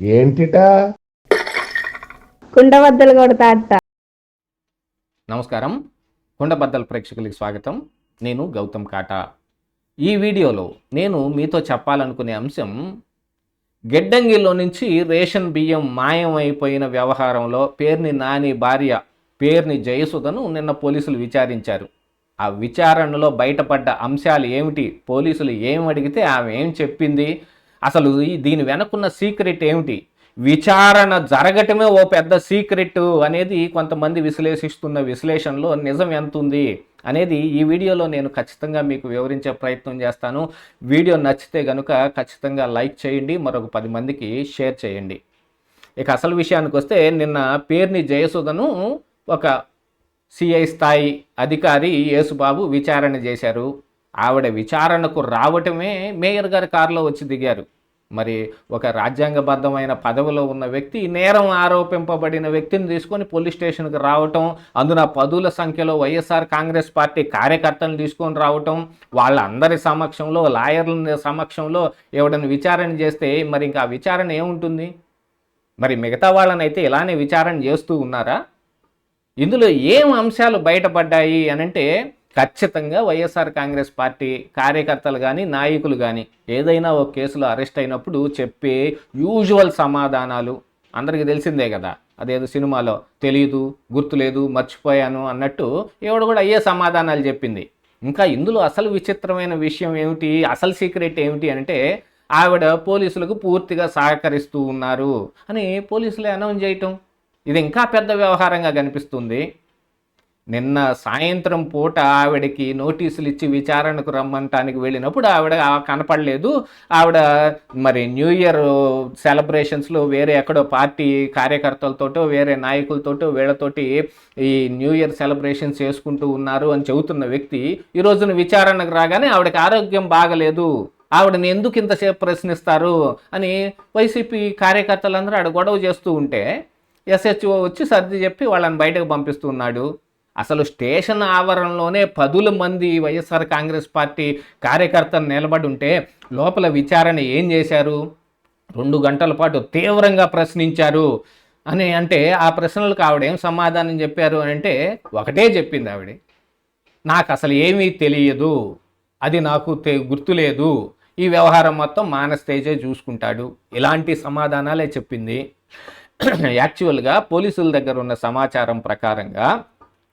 ఏంటిటా? కుండబద్దలు కొడతా నమస్కారం. కుండబద్దల ప్రేక్షకులకి స్వాగతం. నేను గౌతమ్ కాటా. ఈ వీడియోలో నేను మీతో చెప్పాలనుకునే అంశం గిడ్డంగిలో నుంచి రేషన్ బియ్యం మాయం అయిపోయిన వ్యవహారంలో పేరుని నాని భార్య పేరుని జయసుధను నిన్న పోలీసులు విచారించారు. ఆ విచారణలో బయటపడ్డ అంశాలు ఏమిటి? పోలీసులు ఏం అడిగితే ఆమె ఏం చెప్పింది? అసలు దీని వెనకున్న సీక్రెట్ ఏమిటి? విచారణ జరగటమే ఓ పెద్ద సీక్రెట్ అనేది కొంతమంది విశ్లేషిస్తున్న విశ్లేషణలో నిజం ఎంత ఉంది అనేది ఈ వీడియోలో నేను ఖచ్చితంగా మీకు వివరించే ప్రయత్నం చేస్తాను. వీడియో నచ్చితే కనుక ఖచ్చితంగా లైక్ చేయండి మరొక పది మందికి షేర్ చేయండి. ఇక అసలు విషయానికి వస్తే నిన్న పేర్ని జయసుధను ఒక సిఐ స్థాయి అధికారి యేసుబాబు విచారణ చేశారు. ఆవిడ విచారణకు రావటమే మేయర్ గారి కారులో వచ్చి దిగారు. మరి ఒక రాజ్యాంగబద్ధమైన పదవిలో ఉన్న వ్యక్తి నేరం ఆరోపింపబడిన వ్యక్తిని తీసుకొని పోలీస్ స్టేషన్కి రావటం అందున పదుల సంఖ్యలో వైఎస్ఆర్ కాంగ్రెస్ పార్టీ కార్యకర్తలను తీసుకొని రావటం వాళ్ళందరి సమక్షంలో లాయర్ల సమక్షంలో ఎవడని విచారణ చేస్తే మరి ఇంకా విచారణ ఏముంటుంది? మరి మిగతా వాళ్ళనైతే ఇలానే విచారణ చేస్తూ ఉన్నారా? ఇందులో ఏం అంశాలు బయటపడ్డాయి అనంటే ఖచ్చితంగా వైఎస్ఆర్ కాంగ్రెస్ పార్టీ కార్యకర్తలు కానీ నాయకులు కానీ ఏదైనా ఒక కేసులో అరెస్ట్ అయినప్పుడు చెప్పే యూజువల్ సమాధానాలు అందరికీ తెలిసిందే కదా. అదేదో సినిమాలో తెలియదు గుర్తులేదు మర్చిపోయాను అన్నట్టు ఎవడు కూడా అయ్యే సమాధానాలు చెప్పింది. ఇంకా ఇందులో అసలు విచిత్రమైన విషయం ఏమిటి అసలు సీక్రెట్ ఏమిటి అంటే ఆవిడ పోలీసులకు పూర్తిగా సహకరిస్తూ ఉన్నారు అని పోలీసులు అనౌన్స్ చేయటం. ఇది ఇంకా పెద్ద వ్యవహారంగా కనిపిస్తుంది. నిన్న సాయంత్రం పూట ఆవిడకి నోటీసులు ఇచ్చి విచారణకు రమ్మంటానికి వెళ్ళినప్పుడు ఆవిడ కనపడలేదు. ఆవిడ మరి న్యూ ఇయర్ సెలబ్రేషన్స్లో వేరే ఎక్కడో పార్టీ కార్యకర్తలతోటో వేరే నాయకులతోటో వీళ్ళతోటి ఈ న్యూ ఇయర్ సెలబ్రేషన్స్ చేసుకుంటూ ఉన్నారు అని చెబుతున్న వ్యక్తి ఈ రోజున విచారణకు రాగానే ఆవిడకి ఆరోగ్యం బాగలేదు. ఆవిడని ఎందుకు ఇంతసేపు ప్రశ్నిస్తారు అని వైసీపీ కార్యకర్తలందరూ ఆడ గొడవ చేస్తూ ఉంటే ఎస్హెచ్ఓ వచ్చి సర్ది చెప్పి వాళ్ళని బయటకు పంపిస్తున్నాడు. అసలు స్టేషన్ ఆవరణలోనే పదుల మంది వైఎస్ఆర్ కాంగ్రెస్ పార్టీ కార్యకర్తలు నిలబడి ఉంటే లోపల విచారణ ఏం చేశారు? రెండు గంటల పాటు తీవ్రంగా ప్రశ్నించారు. అని అంటే ఆ ప్రశ్నలకు ఆవిడేం సమాధానం చెప్పారు అని అంటే ఒకటే చెప్పింది ఆవిడ. నాకు అసలు ఏమీ తెలియదు. అది నాకు తె గుర్తులేదు. ఈ వ్యవహారం మొత్తం మానస్ తేజే చూసుకుంటాడు. ఇలాంటి సమాధానాలే చెప్పింది. యాక్చువల్గా పోలీసుల దగ్గర ఉన్న సమాచారం ప్రకారంగా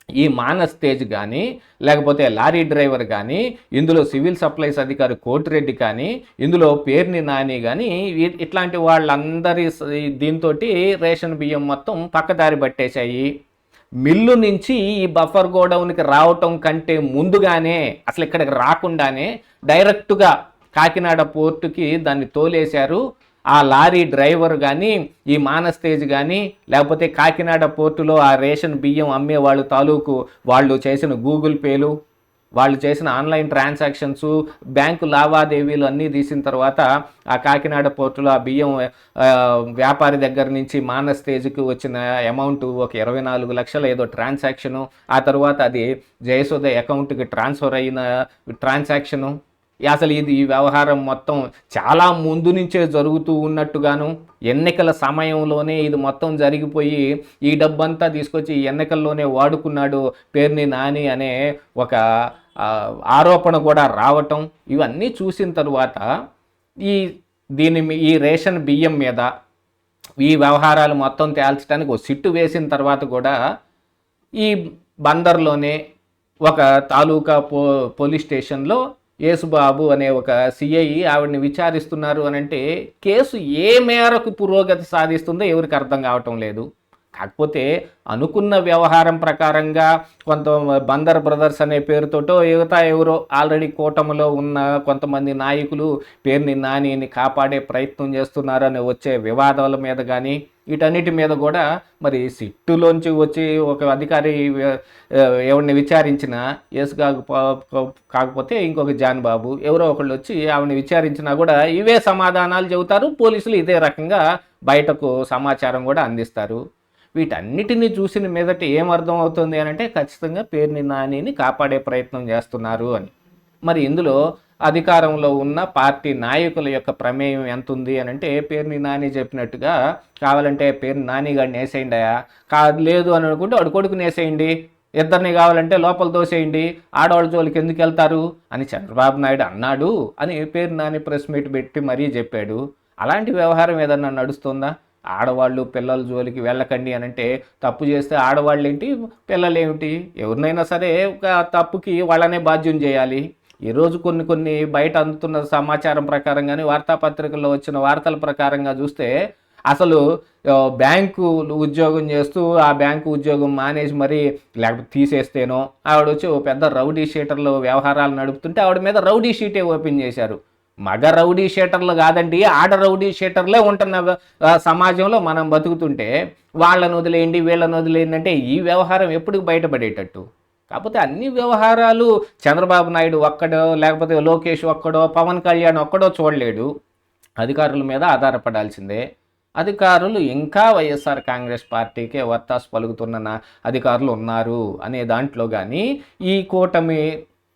ఈ మానస్ తేజ్ కానీ లేకపోతే లారీ డ్రైవర్ కానీ ఇందులో సివిల్ సప్లైస్ అధికారి కోటిరెడ్డి కానీ ఇందులో పేర్ని నాని కానీ ఇట్లాంటి వాళ్ళందరి దీంతో రేషన్ బియ్యం మొత్తం పక్కదారి పట్టేశాయి. మిల్లు నుంచి ఈ బఫర్ గోడౌన్కి రావటం కంటే ముందుగానే అసలు ఇక్కడికి రాకుండానే డైరెక్ట్గా కాకినాడ పోర్టుకి దాన్ని తోలేశారు. ఆ లారీ డ్రైవర్ కానీ ఈ మానస్ తేజ్ కానీ లేకపోతే కాకినాడ పోర్టులో ఆ రేషన్ బియ్యం అమ్మే వాళ్ళు తాలూకు వాళ్ళు చేసిన గూగుల్ పేలు వాళ్ళు చేసిన ఆన్లైన్ ట్రాన్సాక్షన్స్ బ్యాంకు లావాదేవీలు అన్నీ తీసిన తర్వాత ఆ కాకినాడ పోర్టులో ఆ బియ్యం వ్యాపారి దగ్గర నుంచి మానస్ తేజ్కి వచ్చిన అమౌంట్ ఒక ఇరవై నాలుగు లక్షల ఏదో ట్రాన్సాక్షను ఆ తర్వాత అది జయసుధ అకౌంట్కి ట్రాన్స్ఫర్ అయిన ట్రాన్సాక్షను అసలు ఇది ఈ వ్యవహారం మొత్తం చాలా ముందు నుంచే జరుగుతూ ఉన్నట్టుగాను ఎన్నికల సమయంలోనే ఇది మొత్తం జరిగిపోయి ఈ డబ్బంతా తీసుకొచ్చి ఈ ఎన్నికల్లోనే వాడుకున్నాడు పేరుని నాని అనే ఒక ఆరోపణ కూడా రావటం ఇవన్నీ చూసిన తరువాత ఈ దీని మీ- ఈ రేషన్ బియ్యం మీద ఈ వ్యవహారాలు మొత్తం తేల్చడానికి ఒక సిట్టు వేసిన తర్వాత కూడా ఈ బందర్లోనే ఒక తాలూకా పో పోలీస్ స్టేషన్లో యేసుబాబు అనే ఒక సిఐ ఆవిడని విచారిస్తున్నారు అని అంటే కేసు ఏ మేరకు పురోగతి సాధిస్తుందో ఎవరికి అర్థం కావటం లేదు. కాకపోతే అనుకున్న వ్యవహారం ప్రకారంగా కొంత బందర్ బ్రదర్స్ అనే పేరుతోటో యువత ఎవరో ఆల్రెడీ కూటమిలో ఉన్న కొంతమంది నాయకులు పేరుని నానిని కాపాడే ప్రయత్నం చేస్తున్నారని వచ్చే వివాదాల మీద కానీ వీటన్నిటి మీద కూడా మరి సిట్టులోంచి వచ్చి ఒక అధికారి ఎవరిని విచారించినా యేసు కాకపో కాకపోతే ఇంకొక జాన్ బాబు ఎవరో ఒకళ్ళు వచ్చి ఆవిడని విచారించినా కూడా ఇవే సమాధానాలు చెబుతారు. పోలీసులు ఇదే రకంగా బయటకు సమాచారం కూడా అందిస్తారు. వీటన్నిటిని చూసిన మీదట ఏమర్థం అవుతుంది అని అంటే ఖచ్చితంగా పేరుని నానిని కాపాడే ప్రయత్నం చేస్తున్నారు అని. మరి ఇందులో అధికారంలో ఉన్న పార్టీ నాయకుల యొక్క ప్రమేయం ఎంత ఉంది అని అంటే పేరుని నాని చెప్పినట్టుగా కావాలంటే పేరు నాని గారిని వేసేయండియా కా లేదు అని అనుకుంటే వాడు కొడుకుని వేసేయండి. ఇద్దరిని కావాలంటే లోపల దోసేయండి ఆడవాళ్ళ జోలికి ఎందుకు వెళ్తారు? అని చంద్రబాబు నాయుడు అన్నాడు అని పేరు నాని ప్రెస్ మీట్ పెట్టి మరీ చెప్పాడు. అలాంటి వ్యవహారం ఏదన్నా నడుస్తుందా? ఆడవాళ్ళు పిల్లల జోలికి వెళ్ళకండి అని అంటే తప్పు చేస్తే ఆడవాళ్ళు ఏంటి పిల్లలు ఏమిటి ఎవరినైనా సరే ఒక తప్పుకి వాళ్ళనే బాధ్యం చేయాలి. ఈరోజు కొన్ని కొన్ని బయట అందుతున్న సమాచారం ప్రకారం కానీ వార్తాపత్రికల్లో వచ్చిన వార్తల ప్రకారంగా చూస్తే అసలు బ్యాంకు ఉద్యోగం చేస్తూ ఆ బ్యాంకు ఉద్యోగం మానేసి మరి లేకపోతే తీసేస్తేనో ఆవిడ వచ్చి ఓ పెద్ద రౌడీ షీటర్లు వ్యవహారాలు నడుపుతుంటే ఆవిడ మీద రౌడీ షీటే ఓపెన్ చేశారు. మగ రౌడీ షీటర్లు కాదండి ఆడ రౌడీ షీటర్లే ఉంటున్న సమాజంలో మనం బతుకుతుంటే వాళ్ళను వదిలేయండి వీళ్ళను వదిలేయండి అంటే ఈ వ్యవహారం ఎప్పుడు బయటపడేటట్టు? కాకపోతే అన్ని వ్యవహారాలు చంద్రబాబు నాయుడు ఒక్కడో లేకపోతే లోకేష్ ఒక్కడో పవన్ కళ్యాణ్ ఒక్కడో చూడలేడు. అధికారుల మీద ఆధారపడాల్సిందే. అధికారులు ఇంకా వైఎస్ఆర్ కాంగ్రెస్ పార్టీకే వత్తాసు పలుకుతున్న అధికారులు ఉన్నారు అనే దాంట్లో కానీ ఈ కూటమి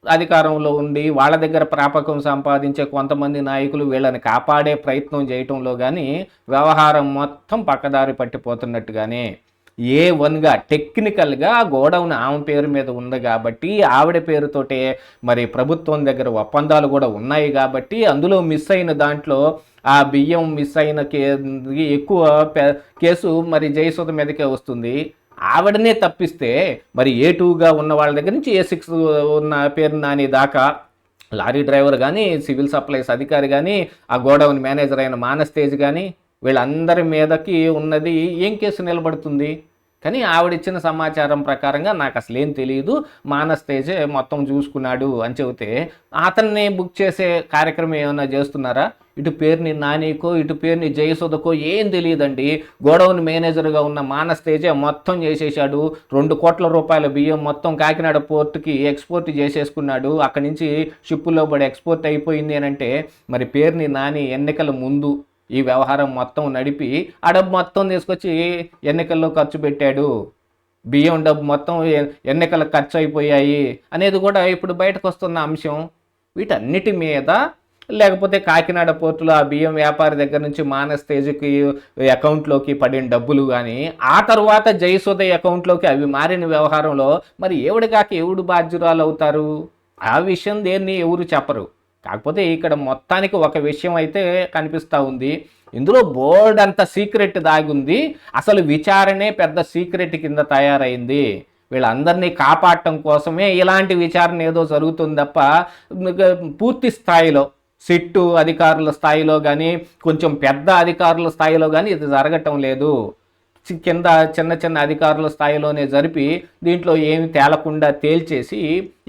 అధికారంలో ఉండి వాళ్ళ దగ్గర ప్రాపకం సంపాదించే కొంతమంది నాయకులు వీళ్ళని కాపాడే ప్రయత్నం చేయటంలో కానీ వ్యవహారం మొత్తం పక్కదారి పట్టిపోతున్నట్టుగానే ఏ వన్గా టెక్నికల్గా గోడౌన్ ఆమె పేరు మీద ఉంది కాబట్టి ఆవిడ పేరుతోటే మరి ప్రభుత్వం దగ్గర ఒప్పందాలు కూడా ఉన్నాయి కాబట్టి అందులో మిస్ అయిన దాంట్లో ఆ బియ్యం మిస్ అయిన కే ఎక్కువ కేసు మరి జయసుధ మీదకే వస్తుంది. ఆవిడనే తప్పిస్తే మరి ఏ టూగా ఉన్న వాళ్ళ దగ్గర నుంచి ఏ సిక్స్ ఉన్న పేరు నాని దాకా లారీ డ్రైవర్ కానీ సివిల్ సప్లైస్ అధికారి కానీ ఆ గోడౌన్ మేనేజర్ అయిన మానస్ తేజ్ కానీ వీళ్ళందరి మీదకి ఉన్నది ఏం కేసు నిలబడుతుంది? కానీ ఆవిడిచ్చిన సమాచారం ప్రకారంగా నాకు అసలు ఏం తెలియదు మానస్ తేజే మొత్తం చూసుకున్నాడు అని చెబితే అతన్ని బుక్ చేసే కార్యక్రమం ఏమైనా చేస్తున్నారా? ఇటు పేరుని నానికో ఇటు పేరుని జయసుధకో ఏం తెలియదండి గోడౌన్ మేనేజర్గా ఉన్న మానస్ తేజే మొత్తం చేసేసాడు రెండు కోట్ల రూపాయల బియ్యం మొత్తం కాకినాడ పోర్టుకి ఎక్స్పోర్ట్ చేసేసుకున్నాడు. అక్కడి నుంచి షిప్పులో పడి ఎక్స్పోర్ట్ అయిపోయింది అని అంటే మరి పేరుని నాని ఎన్నికల ముందు ఈ వ్యవహారం మొత్తం నడిపి ఆ డబ్బు మొత్తం తీసుకొచ్చి ఎన్నికల్లో ఖర్చు పెట్టాడు. బియ్యం డబ్బు మొత్తం ఎ- ఎన్నికలకు ఖర్చు అయిపోయాయి అనేది కూడా ఇప్పుడు బయటకు వస్తున్న అంశం. వీటన్నిటి మీద లేకపోతే కాకినాడ పోర్టులో ఆ బియ్యం వ్యాపారి దగ్గర నుంచి మానస్ తేజుకి అకౌంట్లోకి పడిన డబ్బులు కానీ ఆ తర్వాత జయసుదయ్ అకౌంట్లోకి అవి మారిన వ్యవహారంలో మరి ఎవడు కాక ఎవడు బాధ్యురాలు అవుతారు? ఆ విషయం దేన్ని ఎవరు చెప్పరు? కాకపోతే ఇక్కడ మొత్తానికి ఒక విషయం అయితే కనిపిస్తూ ఉంది. ఇందులో బోర్డు అంత సీక్రెట్ దాగుంది అసలు విచారణే పెద్ద సీక్రెట్ కింద తయారైంది. వీళ్ళందరినీ కాపాడటం కోసమే ఇలాంటి విచారణ ఏదో జరుగుతుంది తప్ప పూర్తి స్థాయిలో సిట్టు అధికారుల స్థాయిలో కానీ కొంచెం పెద్ద అధికారుల స్థాయిలో కానీ ఇది జరగటం లేదు. కింద చిన్న చిన్న అధికారుల స్థాయిలోనే జరిపి దీంట్లో ఏమి తేలకుండా తేల్చేసి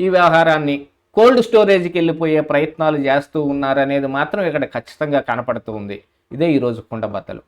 ఈ వ్యవహారాన్ని కోల్డ్ స్టోరేజ్కి వెళ్ళిపోయే ప్రయత్నాలు చేస్తూ ఉన్నారనేది మాత్రం ఇక్కడ ఖచ్చితంగా కనపడుతూ ఉంది. ఇదే ఈరోజు కుండబద్దలు